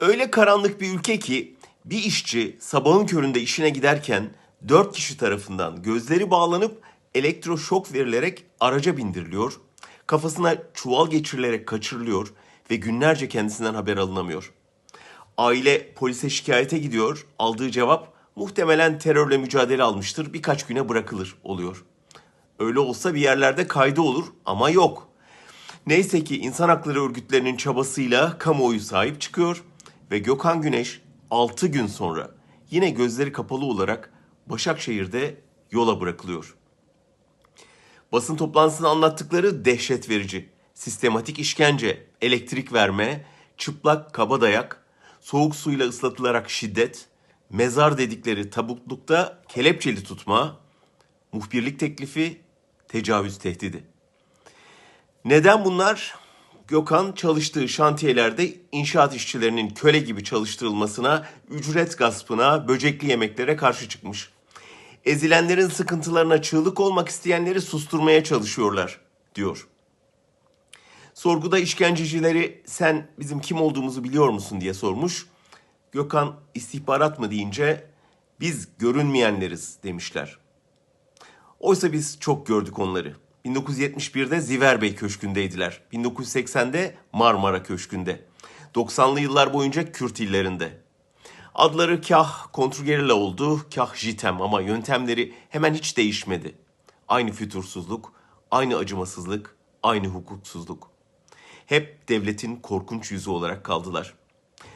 Öyle karanlık bir ülke ki bir işçi sabahın köründe işine giderken dört kişi tarafından gözleri bağlanıp elektroşok verilerek araca bindiriliyor, kafasına çuval geçirilerek kaçırılıyor ve günlerce kendisinden haber alınamıyor. Aile polise şikayete gidiyor, aldığı cevap muhtemelen terörle mücadele almıştır, birkaç güne bırakılır oluyor. Öyle olsa bir yerlerde kaydı olur ama yok. Neyse ki insan hakları örgütlerinin çabasıyla kamuoyu sahip çıkıyor ve Gökhan Güneş 6 gün sonra yine gözleri kapalı olarak Başakşehir'de yola bırakılıyor. Basın toplantısında anlattıkları dehşet verici. Sistematik işkence, elektrik verme, çıplak kabadayak, soğuk suyla ıslatılarak şiddet, mezar dedikleri tabutlukta kelepçeli tutma, muhbirlik teklifi, tecavüz tehdidi. Neden bunlar? Gökhan çalıştığı şantiyelerde inşaat işçilerinin köle gibi çalıştırılmasına, ücret gaspına, böcekli yemeklere karşı çıkmış. Ezilenlerin sıkıntılarına çığlık olmak isteyenleri susturmaya çalışıyorlar, diyor. Sorguda işkencecileri sen bizim kim olduğumuzu biliyor musun diye sormuş. Gökhan istihbarat mı deyince biz görünmeyenleriz demişler. Oysa biz çok gördük onları. 1971'de Ziverbey Köşkü'ndeydiler. 1980'de Marmara Köşkü'nde. 90'lı yıllar boyunca Kürt illerinde. Adları kah kontrgerilla oldu, kah jitem ama yöntemleri hemen hiç değişmedi. Aynı fütursuzluk, aynı acımasızlık, aynı hukuksuzluk. Hep devletin korkunç yüzü olarak kaldılar.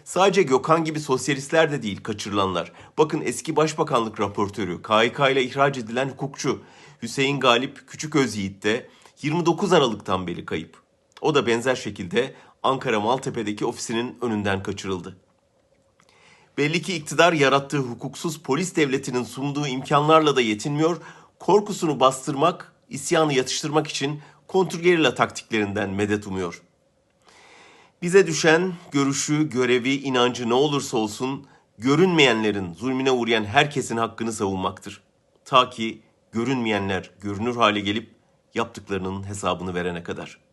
Sadece Gökhan gibi sosyalistler de değil kaçırılanlar. Bakın eski başbakanlık raportörü, KHK ile ihraç edilen hukukçu Hüseyin Galip Küçük Özyiğit de 29 Aralık'tan beri kayıp. O da benzer şekilde Ankara Maltepe'deki ofisinin önünden kaçırıldı. Belli ki iktidar yarattığı hukuksuz polis devletinin sunduğu imkanlarla da yetinmiyor, korkusunu bastırmak, isyanı yatıştırmak için kontrgerilla taktiklerinden medet umuyor. Bize düşen görüşü, görevi, inancı ne olursa olsun görünmeyenlerin, zulmüne uğrayan herkesin hakkını savunmaktır. Ta ki görünmeyenler görünür hale gelip yaptıklarının hesabını verene kadar.''